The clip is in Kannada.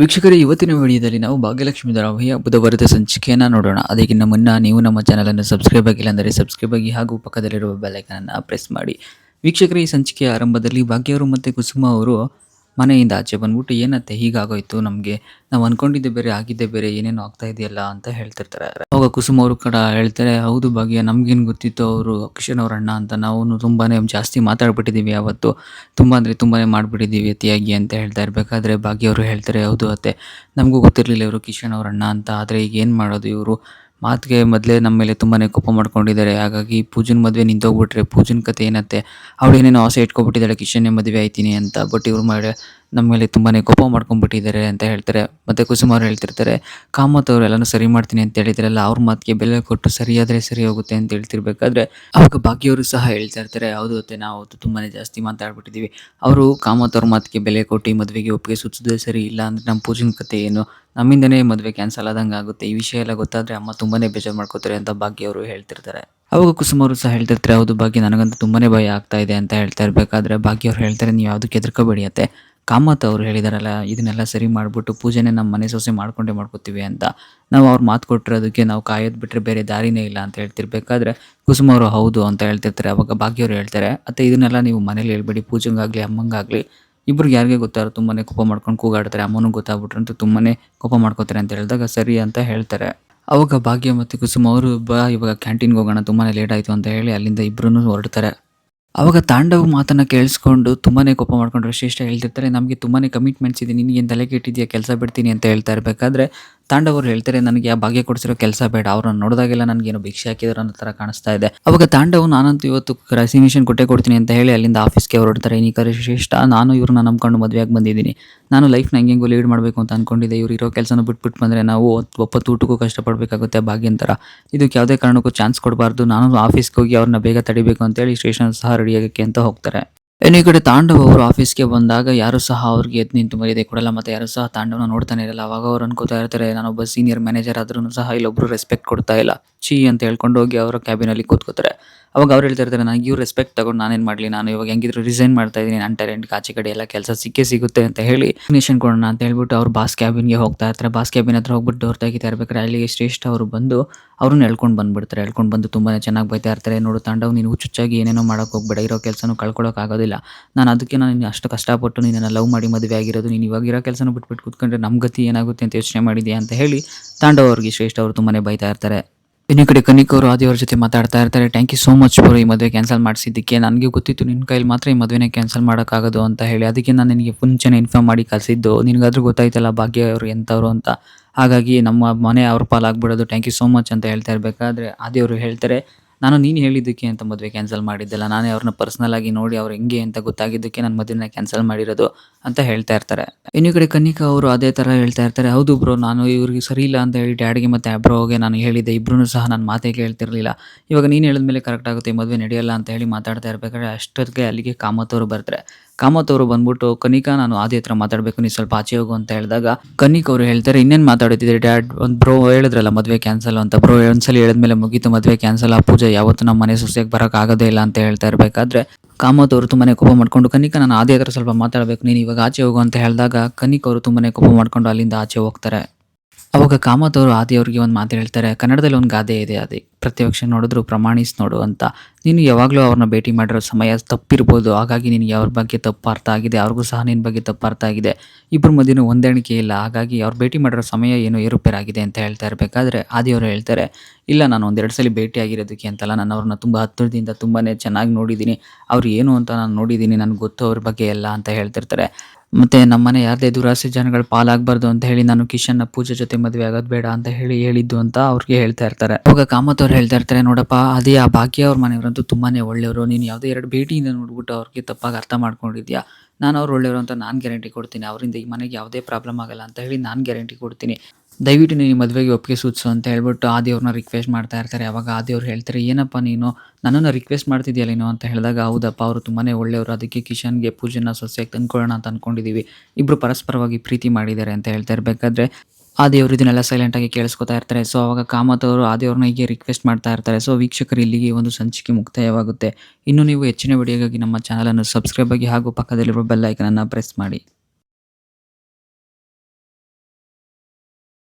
ವೀಕ್ಷಕರೇ, ಇವತ್ತಿನ ವಿಡಿಯೋದಲ್ಲಿ ನಾವು ಭಾಗ್ಯಲಕ್ಷ್ಮಿ ಧಾರಾವಾಹಿಯ ಬುಧವಾರದ ಸಂಚಿಕೆಯನ್ನು ನೋಡೋಣ. ಅದಕ್ಕಿಂತ ಮುನ್ನ ನೀವು ನಮ್ಮ ಚಾನಲನ್ನು ಸಬ್ಸ್ಕ್ರೈಬ್ ಆಗಿಲ್ಲ ಅಂದರೆ ಸಬ್ಸ್ಕ್ರೈಬ್ ಆಗಿ ಹಾಗೂ ಪಕ್ಕದಲ್ಲಿರುವ ಬೆಲ್ಲೈಕನನ್ನು ಪ್ರೆಸ್ ಮಾಡಿ. ವೀಕ್ಷಕರೇ, ಈ ಸಂಚಿಕೆಯ ಆರಂಭದಲ್ಲಿ ಭಾಗ್ಯವರು ಮತ್ತು ಕುಸುಮ ಅವರು ಮನೆಯಿಂದ ಆಚೆ ಬಂದ್ಬಿಟ್ಟು ಏನತ್ತೆ, ಹೀಗಾಗೋಯ್ತು, ನಮಗೆ ನಾವು ಅಂದ್ಕೊಂಡಿದ್ದೆ ಬೇರೆ, ಆಗಿದ್ದೆ ಬೇರೆ, ಏನೇನು ಆಗ್ತಾ ಇದೆಯಲ್ಲ ಅಂತ ಹೇಳ್ತಿರ್ತಾರೆ. ಅವಾಗ ಕುಸುಮ್ ಅವರು ಕೂಡ ಹೇಳ್ತಾರೆ, ಹೌದು ಭಾಗ್ಯ, ನಮ್ಗೇನು ಗೊತ್ತಿತ್ತು ಅವರು ಕಿಶನ್ ಅವ್ರ ಅಣ್ಣ ಅಂತ. ನಾವು ತುಂಬಾ ಜಾಸ್ತಿ ಮಾತಾಡ್ಬಿಟ್ಟಿದ್ದೀವಿ ಅವತ್ತು ತುಂಬ ಅಂದರೆ ತುಂಬಾ ಮಾಡಿಬಿಟ್ಟಿದ್ದೀವಿ ಅತಿಯಾಗಿ ಅಂತ ಹೇಳ್ತಾ ಇರಬೇಕಾದ್ರೆ ಭಾಗ್ಯ ಅವರು ಹೇಳ್ತಾರೆ, ಹೌದು ಅತ್ತೆ, ನಮಗೂ ಗೊತ್ತಿರಲಿಲ್ಲ ಇವರು ಕಿಶನ್ ಅವ್ರ ಅಣ್ಣ ಅಂತ. ಆದರೆ ಈಗ ಏನು ಮಾಡೋದು ಇವರು? ಮಾತಿಗೆ ಮೊದಲೇ ನಮ್ಮ ಮೇಲೆ ತುಂಬಾ ಕೋಪ ಮಾಡ್ಕೊಂಡಿದ್ದಾರೆ. ಹಾಗಾಗಿ ಪೂಜನ್ ಮದುವೆ ನಿಂತೋಗ್ಬಿಟ್ರೆ ಪೂಜನ್ ಕತೆ ಏನತ್ತೆ? ಅವಳು ಏನೇನೋ ಆಸೆ ಇಟ್ಕೊಬಿಟ್ಟಿದ್ದಾಳೆ ಕಿಶನ್ನೇ ಮದುವೆ ಆಯ್ತೀನಿ ಅಂತ. ಬಟ್ ಇವ್ರು ಮಾಡಿ ನಮ್ಮ ಮೇಲೆ ತುಂಬಾ ಕೋಪ ಮಾಡ್ಕೊಂಡ್ಬಿಟ್ಟಿದ್ದಾರೆ ಅಂತ ಹೇಳ್ತಾರೆ. ಮತ್ತು ಕುಸುಮ ಹೇಳ್ತಿರ್ತಾರೆ ಕಾಮತ್ ಅವರು ಎಲ್ಲನೂ ಸರಿ ಮಾಡ್ತೀನಿ ಅಂತ ಹೇಳಿದ್ರಲ್ಲ, ಅವ್ರ ಮಾತಿಗೆ ಬೆಲೆ ಕೊಟ್ಟು ಸರಿಯಾದರೆ ಸರಿ ಹೋಗುತ್ತೆ ಅಂತ ಹೇಳ್ತಿರ್ಬೇಕಾದ್ರೆ ಅವಾಗ ಭಾಗ್ಯವರು ಸಹ ಹೇಳ್ತಾ ಇರ್ತಾರೆ, ಹೌದು ಅತ್ತೆ, ನಾವು ಅವತ್ತು ತುಂಬಾ ಜಾಸ್ತಿ ಮಾತಾಡ್ಬಿಟ್ಟಿದ್ದೀವಿ ಅವರು ಕಾಮತ್ ಅವ್ರ ಮಾತಿಗೆ ಬೆಲೆ ಕೊಟ್ಟು ಈ ಮದುವೆಗೆ ಒಪ್ಪಿಗೆ ಸೂಚಿಸಿದ್ರೆ ಸರಿ ಇಲ್ಲ ಅಂದರೆ ನಮ್ಮ ಪೂಜಿನ ಕತೆ ಏನು? ನಮ್ಮಿಂದನೇ ಮದುವೆ ಕ್ಯಾನ್ಸಲ್ ಆದಂಗೆ ಆಗುತ್ತೆ. ಈ ವಿಷಯ ಎಲ್ಲ ಗೊತ್ತಾದರೆ ಅಮ್ಮ ತುಂಬಾ ಬೇಜಾರು ಮಾಡ್ಕೋತಾರೆ ಅಂತ ಭಾಗ್ಯವರು ಹೇಳ್ತಿರ್ತಾರೆ. ಅವಾಗ ಕುಸುಮ ಸಹ ಹೇಳ್ತಿರ್ತಾರೆ, ಹೌದು ಭಾಗ್ಯ, ನನಗಂತೂ ತುಂಬಾ ಭಯ ಆಗ್ತಾ ಇದೆ ಅಂತ ಹೇಳ್ತಾ ಇರಬೇಕಾದ್ರೆ ಭಾಗ್ಯ ಅವ್ರು ಹೇಳ್ತಾರೆ, ನೀವು ಯಾವುದಕ್ಕೆ ಹೆದರ್ಕೋಬೇಡಿ ಅತ್ತೆ. ಕಾಮತ್ ಅವರು ಹೇಳಿದಾರಲ್ಲ, ಇದನ್ನೆಲ್ಲ ಸರಿ ಮಾಡಿಬಿಟ್ಟು ಪೂಜೆನೇ ನಮ್ಮ ಮನೆ ಸೊಸೆ ಮಾಡ್ಕೊಂಡೆ ಮಾಡ್ಕೋತೀವಿ ಅಂತ. ನಾವು ಅವ್ರು ಮಾತು ಕೊಟ್ಟಿರೋದಕ್ಕೆ ನಾವು ಕಾಯೋದು ಬಿಟ್ಟರೆ ಬೇರೆ ದಾರಿನೇ ಇಲ್ಲ ಅಂತ ಹೇಳ್ತಿರ್ಬೇಕಾದ್ರೆ, ಕುಸುಮ ಅವರು ಹೌದು ಅಂತ ಹೇಳ್ತಿರ್ತಾರೆ. ಅವಾಗ ಭಾಗ್ಯವ್ರು ಹೇಳ್ತಾರೆ. ಮತ್ತು ಇದನ್ನೆಲ್ಲ ನೀವು ಮನೇಲಿ ಹೇಳ್ಬೇಡಿ, ಪೂಜೆಗಾಗಲಿ, ಅಮ್ಮಂಗಾಗಲಿ. ಇಬ್ರಿಗೆ ಯಾರಿಗೆ ಗೊತ್ತಾರೋ ತುಂಬಾ ಕೋಪ ಮಾಡ್ಕೊಂಡು ಕೂಗಾಡ್ತಾರೆ. ಅಮ್ಮನೂ ಅಂತ ತುಂಬಾ ಕೋಪ ಮಾಡ್ಕೋತಾರೆ ಅಂತ ಹೇಳಿದಾಗ ಸರಿ ಅಂತ ಹೇಳ್ತಾರೆ. ಅವಾಗ ಭಾಗ್ಯ ಮತ್ತು ಕುಸುಮ ಅವರು, ಬಾ ಇವಾಗ ಕ್ಯಾಂಟೀನ್ಗೆ ಹೋಗೋಣ ತುಂಬಾ ಲೇಟ್ ಆಯಿತು ಅಂತ ಹೇಳಿ ಅಲ್ಲಿಂದ ಇಬ್ಬರೂ ಹೊರಡ್ತಾರೆ. ಅವಾಗ ತಾಂಡವ ಮಾತನ್ನು ಕೇಳಿಸ್ಕೊಂಡು ತುಂಬಾ ಕೋಪ ಮಾಡ್ಕೊಂಡ್ರೆ ಶ್ರೇಷ್ಠ ಹೇಳ್ತಿರ್ತಾರೆ, ನಮಗೆ ತುಂಬಾ ಕಮಿಟ್ಮೆಂಟ್ಸ್ ಇದೆ ನಿನಗೇನು ತಲೆ ಕೆಟ್ಟಿದೆಯಾ ಕೆಲಸ ಬಿಡ್ತೀನಿ ಅಂತ ಹೇಳ್ತಾ ಇರಬೇಕಾದ್ರೆ ತಾಂಡವ್ ಅವ್ರು ಹೇಳ್ತಾರೆ, ನನಗೆ ಆ ಭಾಗ್ಯ ಕೊಡಿಸಿರೋ ಕೆಲಸ ಬೇಡ. ಅವ್ರನ್ನ ನೋಡಿದಾಗೆಲ್ಲ ನನಗೇನೋ ಭಿಕ್ಷೆ ಹಾಕಿದ್ರು ಅನ್ನೋ ಥರ ಕಾಣಿಸ್ತಾ ಇದೆ. ಅವಾಗ ತಾಂಡವ್ ನಾನಂತೂ ಇವತ್ತು ರೆಸಿಗ್ನೇಷನ್ ಕೊಟ್ಟೆ ಕೊಡ್ತೀನಿ ಅಂತ ಹೇಳಿ ಅಲ್ಲಿಂದ ಆಫೀಸ್ಗೆ ಹೊರಡ್ತಾರೆ. ಈ ಕರೆ ಶ್ರೇಷ್ಠ, ನಾನು ಇವ್ರನ್ನ ನಂಬ್ಕೊಂಡು ಮದುವೆಯಾಗಿ ಬಂದಿದ್ದೀನಿ. ನಾನು ಲೈಫ್ನ ಹೆಂಗೆಂಗೋ ಲೀಡ್ ಮಾಡಬೇಕು ಅಂತ ಅನ್ಕೊಂಡಿದ್ದೆ. ಇವ್ರು ಇರೋ ಕೆಲಸನ ಬಿಟ್ಬಿಟ್ಟು ಬಂದರೆ ನಾವು ಒಪ್ಪತ್ತು ಊಟಕ್ಕೂ ಕಷ್ಟಪಡಬೇಕಾಗುತ್ತೆ ಭಾಗ್ಯ ಥರ ಇದಕ್ಕೆ ಯಾವುದೇ ಕಾರಣಕ್ಕೂ ಚಾನ್ಸ್ ಕೊಡಬಾರ್ದು. ನಾನು ಆಫೀಸ್ಗೆ ಹೋಗಿ ಅವ್ರನ್ನ ಬೇಗ ತಡಿಬೇಕು ಅಂತೇಳಿ ಸ್ಟೇಷನ್ ಸಹ ರೆಡಿಯಾಗಕ್ಕೆ ಅಂತ ಹೋಗ್ತಾರೆ. ಇನ್ನು ಈ ಕಡೆ ತಾಂಡವ್ ಅವರು ಆಫೀಸ್ಗೆ ಬಂದಾಗ ಯಾರು ಸಹ ಅವ್ರಿಗೆ ಎದ್ದು ನಿಂತು ಮರ್ಯಾದೆ ಕೊಡಲ್ಲ ಮತ್ತೆ ಯಾರು ಸಹ ತಾಂಡವನ ನೋಡ್ತಾನೆ ಇರಲ್ಲ. ಅವಾಗ ಅವ್ರು ಅನ್ಕೋತಾ ಇರ್ತಾರೆ ನಾನೊಬ್ಬ ಸೀನಿಯರ್ ಮ್ಯಾನೇಜರ್ ಆದ್ರೂ ಸಹ ಇಲ್ಲೊಬ್ರು ರೆಸ್ಪೆಕ್ಟ್ ಕೊಡ್ತಾ ಇಲ್ಲ. ಛೀ ಅಂತ ಹೇಳ್ಕೊಂಡು ಹೋಗಿ ಅವರ ಕ್ಯಾಬಿನಲ್ಲಿ ಕೂತ್ಕೋತಾರೆ. ಅವಾಗ ಅವ್ರು ಹೇಳ್ತಾ ಇರ್ತಾರೆ ನನಗೆ ಇವ್ರು ರೆಸ್ಪೆಕ್ಟ್ ತಗೊಂಡು ನಾನೇನು ಮಾಡಲಿ, ನಾನು ಇವಾಗ ಹೆಂಗಿದ್ರು ರಿಸೈನ್ ಮಾಡ್ತಾ ಇದ್ದೀನಿ ನನ್ನ ಟ್ಯಾಲೆಂಟ್ ಆಚೆ ಕಡೆ ಎಲ್ಲ ಕೆಲಸ ಸಿಕ್ಕೇ ಸಿಗುತ್ತೆ ಅಂತ ಹೇಳಿ ನೇಷನ್ ಕೊಡೋಣ ಅಂತ ಹೇಳ್ಬಿಟ್ಟು ಅವ್ರು ಬಾಸ್ ಕ್ಯಾಬಿನ್ಗೆ ಹೋಗ್ತಾ ಇರ್ತಾರೆ. ಬಾಸ್ ಕ್ಯಾಬಿನ್ ಹತ್ರ ಹೋಗ್ಬಿಟ್ಟು ಡೋರ್ ತೆಗಿತಾ ಇರ್ಬೇಕಾದ್ರೆ ಅಲ್ಲಿಗೆ ಶ್ರೇಷ್ಠ ಅವರು ಬಂದು ಅವ್ರನ್ನ ಹೇಳ್ಕೊಂಡು ಬಂದ್ಬಿಡ್ತಾರೆ. ಹೇಳ್ಕೊಂಡು ಬಂದು ತುಂಬಾ ಚೆನ್ನಾಗಿ ಬೈತಾ ಇರ್ತಾರೆ. ನೋಡು ತಾಂಡವ್, ನೀನು ಹುಚ್ಚುಚ್ಚಾಗಿ ಏನೇನೋ ಮಾಡೋಕೆ ಹೋಗ್ಬೇಡ. ಇರೋ ಕೆಲಸನೂ ಕಳ್ಕೊಳ್ಳೋಕ್ಕಾಗೋದಿಲ್ಲ ನಾನು ಅದಕ್ಕೆ ನಾನು ಅಷ್ಟು ಕಷ್ಟಪಟ್ಟು ನೀನು ಲವ್ ಮಾಡಿ ಮದುವೆ ಆಗಿರೋದು. ನೀನು ಇವಾಗ ಇರೋ ಕೆಲಸನೂ ಬಿಟ್ಬಿಟ್ಟು ಕೂತ್ಕೊಂಡ್ರೆ ನಮ್ಮ ಗತಿ ಏನಾಗುತ್ತೆ ಅಂತ ಯೋಚನೆ ಮಾಡಿದ್ಯಾ? ಅಂತ ಹೇಳಿ ತಾಂಡವ್ ಅವ್ರಿಗೆ ಶ್ರೇಷ್ಠ ಅವರು ತುಂಬಾ ಬೈತಾ ಇರ್ತಾರೆ. ಇನ್ನು ಕಡೆ ಕನಿಕ್ ಅವರು ಆದಿಯವ್ರ ಜೊತೆ ಮಾತಾಡ್ತಾ ಇರ್ತಾರೆ. Thank you so much for ಈ ಮದುವೆ ಕ್ಯಾನ್ಸಲ್ ಮಾಡಿಸಿದ್ದಕ್ಕೆ. ನನಗೆ ಗೊತ್ತಿತ್ತು ನಿನ್ನ ಕೈಲಿ ಮಾತ್ರ ಈ ಮದುವೆನೇ ಕ್ಯಾನ್ಸಲ್ ಮಾಡೋಕ್ಕಾಗೋದು ಅಂತ ಹೇಳಿ. ಅದಕ್ಕೆ ನಾನು ನಿನಗೆ ಮುಂಚೆನೇ ಇನ್ಫಾರ್ಮ್ ಮಾಡಿ ಕಳಿಸಿದ್ದು. ನಿನಗಾದ್ರೂ ಗೊತ್ತಾಯ್ತಲ್ಲ ಭಾಗ್ಯ ಅವರು ಎಂಥವ್ರು ಅಂತ. ಹಾಗಾಗಿ ನಮ್ಮ ಮನೆ ಅವ್ರ ಪಾಲಾಗ್ಬಿಡೋದು. ಥ್ಯಾಂಕ್ ಯು ಸೋ ಮಚ್ ಅಂತ ಹೇಳ್ತಾ ಇರಬೇಕಾದ್ರೆ ಆದಿಯವರು ಹೇಳ್ತಾರೆ. ನಾನು ನೀನು ಹೇಳಿದ್ದಕ್ಕೆ ಅಂತ ಮದುವೆ ಕ್ಯಾನ್ಸಲ್ ಮಾಡಿದ್ದೆಲ್ಲ, ನಾನೇ ಅವ್ರನ್ನ ಪರ್ಸ್ನಲ್ ಆಗಿ ನೋಡಿ ಅವ್ರು ಹೆಂಗೆ ಅಂತ ಗೊತ್ತಾಗಿದ್ದಕ್ಕೆ ನನ್ನ ಮದುವೆನ ಕ್ಯಾನ್ಸಲ್ ಮಾಡಿರೋದು ಅಂತ ಹೇಳ್ತಾ ಇರ್ತಾರೆ. ಇನ್ನು ಕಡೆ ಕನಿಕಾ ಅವರು ಅದೇ ಥರ ಹೇಳ್ತಾ ಇರ್ತಾರೆ, ಹೌದು ಬ್ರೋ ನಾನು ಇವ್ರಿಗೆ ಸರಿ ಇಲ್ಲ ಅಂತ ಹೇಳಿ ಡ್ಯಾಡ್ಗೆ ಮತ್ತು ಅಬ್ರೋಗೆ ನಾನು ಹೇಳಿದ್ದೆ ಇಬ್ಬರೂ ಸಹ ನಾನು ಮಾತೇ ಕೇಳ್ತಿರ್ಲಿಲ್ಲ. ಇವಾಗ ನೀನು ಹೇಳಿದ್ಮೇಲೆ ಕರೆಕ್ಟ್ ಆಗುತ್ತೆ ಮದುವೆ ನಡೆಯಲ್ಲ ಅಂತ ಹೇಳಿ ಮಾತಾಡ್ತಾ ಇರ್ಬೇಕಾದ್ರೆ ಅಷ್ಟೊತ್ತಿಗೆ ಅಲ್ಲಿಗೆ ಕಾಮತ್ ಅವರು ಬರ್ತಾರೆ. ಕಾಮತ್ ಅವರು ಬಂದ್ಬಿಟ್ಟು, ಕನಿಕಾ ನಾನು ಆದಿ ಹತ್ರ ಮಾತಾಡಬೇಕು ನೀವು ಸ್ವಲ್ಪ ಆಚೆ ಹೋಗು ಅಂತ ಹೇಳಿದಾಗ, ಕನಿಕ್ ಅವರು ಹೇಳ್ತಾರೆ, ಇನ್ನೇನು ಮಾತಾಡ್ತಿದ್ರೆ ಡ್ಯಾಡ್? ಒಂದು ಬ್ರೋ ಹೇಳಿದ್ರಲ್ಲ, ಮದುವೆ ಕ್ಯಾನ್ಸಲ್ ಅಂತ. ಬ್ರೋ ಒಂದ್ಸಲ ಹೇಳಿದ್ಮೇಲೆ ಮುಗೀತು, ಮದುವೆ ಕ್ಯಾನ್ಸಲ್ ಆ ಪೂಜೆ ಯಾವತ್ತು ನಮ್ಮ ಮನೆ ಸೊಸೆಗೆ ಆಗೋದೇ ಇಲ್ಲ ಅಂತ ಹೇಳ್ತಾ ಇರಬೇಕಾದ್ರೆ, ಕಾಮತ್ ಅವರು ತುಂಬಾನೇ ಕೋಪ ಮಾಡ್ಕೊಂಡು, ಕನಿಕ ನಾನು ಆದಿ ಹತ್ರ ಸ್ವಲ್ಪ ಮಾತಾಡಬೇಕು, ನೀನು ಇವಾಗ ಆಚೆ ಹೋಗು ಅಂತ ಹೇಳಿದಾಗ, ಕನಿಕ್ ಅವರು ತುಂಬಾನೇ ಕೋಪ ಮಾಡ್ಕೊಂಡು ಅಲ್ಲಿಂದ ಆಚೆ ಹೋಗ್ತಾರೆ. ಅವಾಗ ಕಾಮತ್ ಅವರು ಆದಿ ಅವ್ರಿಗೆ ಒಂದು ಮಾತು ಹೇಳ್ತಾರೆ, ಕನ್ನಡದಲ್ಲಿ ಒಂದು ಗಾದೆ ಇದೆ ಅದೇ ಪ್ರತಿಪಕ್ಷ ನೋಡಿದ್ರು ಪ್ರಮಾಣಿಸ್ ನೋಡು ಅಂತ. ನೀನು ಯಾವಾಗಲೂ ಅವ್ರನ್ನ ಭೇಟಿ ಮಾಡಿರೋ ಸಮಯ ತಪ್ಪಿರ್ಬೋದು. ಹಾಗಾಗಿ ನಿನಗೆ ಅವ್ರ ಬಗ್ಗೆ ತಪ್ಪು ಅರ್ಥ ಆಗಿದೆ, ಅವ್ರಿಗೂ ಸಹ ನಿನ್ನ ಬಗ್ಗೆ ತಪ್ಪು ಅರ್ಥ ಆಗಿದೆ. ಇಬ್ಬರ ಮಧ್ಯೆ ಹೊಂದಾಣಿಕೆ ಇಲ್ಲ. ಹಾಗಾಗಿ ಅವ್ರು ಭೇಟಿ ಮಾಡಿರೋ ಸಮಯ ಏನು ಏರುಪೇರಾಗಿದೆ ಅಂತ ಹೇಳ್ತಾ ಇರಬೇಕಾದ್ರೆ ಆದಿಯವರು ಹೇಳ್ತಾರೆ, ಇಲ್ಲ, ನಾನು ಒಂದೆರಡು ಸಲ ಭೇಟಿ ಆಗಿರೋದಕ್ಕೆ ಅಂತಲ್ಲ, ನಾನು ಅವ್ರನ್ನ ತುಂಬ ಹತ್ತಿರದಿಂದ ತುಂಬಾ ಚೆನ್ನಾಗಿ ನೋಡಿದ್ದೀನಿ ಅವ್ರು ಏನು ಅಂತ ನಾನು ನೋಡಿದ್ದೀನಿ ನನಗೆ ಗೊತ್ತು ಅವ್ರ ಬಗ್ಗೆ ಎಲ್ಲ ಅಂತ ಹೇಳ್ತಿರ್ತಾರೆ. ಮತ್ತೆ ನಮ್ಮನೆ ಯಾರದೇ ದುರಾಸೆ ಜನಗಳು ಪಾಲಾಗಬಾರ್ದು ಅಂತ ಹೇಳಿ ನಾನು ಕಿಶನ್ನ ಪೂಜೆ ಜೊತೆ ಮದುವೆ ಆಗೋದು ಬೇಡ ಅಂತ ಹೇಳಿ ಹೇಳಿದ್ದು ಅಂತ ಅವ್ರಿಗೆ ಹೇಳ್ತಾ ಇರ್ತಾರೆ. ಅವಾಗ ಕಾಮತ್ ಅವ್ರು ಹೇಳ್ತಾ ಇರ್ತಾರೆ, ನೋಡಪ್ಪ, ಅದೇ ಆ ಭಾಗ್ಯ ಅವ್ರ ಮನೆಯವರಂತೂ ತುಂಬಾನೇ ಒಳ್ಳೆಯವರು. ನೀನು ಯಾವುದೇ ಎರಡು ಭೇಟಿಯಿಂದ ನೋಡ್ಬಿಟ್ಟು ಅವ್ರಿಗೆ ತಪ್ಪಾಗಿ ಅರ್ಥ ಮಾಡ್ಕೊಂಡಿದ್ಯಾ? ನಾನು ಅವ್ರು ಒಳ್ಳೆಯವರು ಅಂತ ನಾನು ಗ್ಯಾರಂಟಿ ಕೊಡ್ತೀನಿ. ಅವರಿಂದ ಈ ಮನೆಗೆ ಯಾವುದೇ ಪ್ರಾಬ್ಲಮ್ ಆಗಲ್ಲ ಅಂತ ಹೇಳಿ ನಾನು ಗ್ಯಾರಂಟಿ ಕೊಡ್ತೀನಿ. ದಯವಿಟ್ಟು ನೀನು ಮದುವೆಗೆ ಒಪ್ಪಿಗೆ ಸೂಚಿಸು ಅಂತ ಹೇಳ್ಬಿಟ್ಟು ಆದಿಯವ್ರನ್ನ ರಿಕ್ವೆಸ್ಟ್ ಮಾಡ್ತಾ ಇರ್ತಾರೆ. ಅವಾಗ ಆದಿಯವ್ರು ಹೇಳ್ತಾರೆ, ಏನಪ್ಪ ನೀನು? ನನ್ನನ್ನು ರಿಕ್ವೆಸ್ಟ್ ಮಾಡ್ತಿದ್ಯಲ್ಲ ನೀನು? ಅಂತ ಹೇಳಿದಾಗ, ಹೌದಪ್ಪ, ಅವರು ತುಂಬಾ ಒಳ್ಳೆಯವರು. ಅದಕ್ಕೆ ಕಿಶನ್ಗೆ ಪೂಜೆನ ಸಸ್ಯಕ್ಕೆ ತಂದ್ಕೊಳ್ಳೋಣ ಅಂತ ಅಂದ್ಕೊಂಡಿದ್ದೀವಿ ಇಬ್ಬರು ಪರಸ್ಪರವಾಗಿ ಪ್ರೀತಿ ಮಾಡಿದ್ದಾರೆ ಅಂತ ಹೇಳ್ತಾ ಇರಬೇಕಾದ್ರೆ ಆದಿಯವರು ಇದನ್ನೆಲ್ಲ ಸೈಲೆಂಟಾಗಿ ಕೇಳಿಸ್ಕೊತಾ ಇರ್ತಾರೆ. ಸೊ ಅವಾಗ ಕಾಮತ್ ಅವರು ಆದಿಯವ್ರನ್ನ ಹೀಗೆ ರಿಕ್ವೆಸ್ಟ್ ಮಾಡ್ತಾ ಇರ್ತಾರೆ. ಸೊ ವೀಕ್ಷಕರು ಇಲ್ಲಿಗೆ ಒಂದು ಸಂಚಿಕೆ ಮುಕ್ತಾಯವಾಗುತ್ತೆ. ಇನ್ನು ನೀವು ಹೆಚ್ಚಿನ ವಿಡಿಯೋಗಾಗಿ ನಮ್ಮ ಚಾನಲನ್ನು ಸಬ್ಸ್ಕ್ರೈಬ್ ಆಗಿ ಹಾಗೂ ಪಕ್ಕದಲ್ಲಿರುವ ಬೆಲ್ ಐಕನನ್ನು ಪ್ರೆಸ್ ಮಾಡಿ.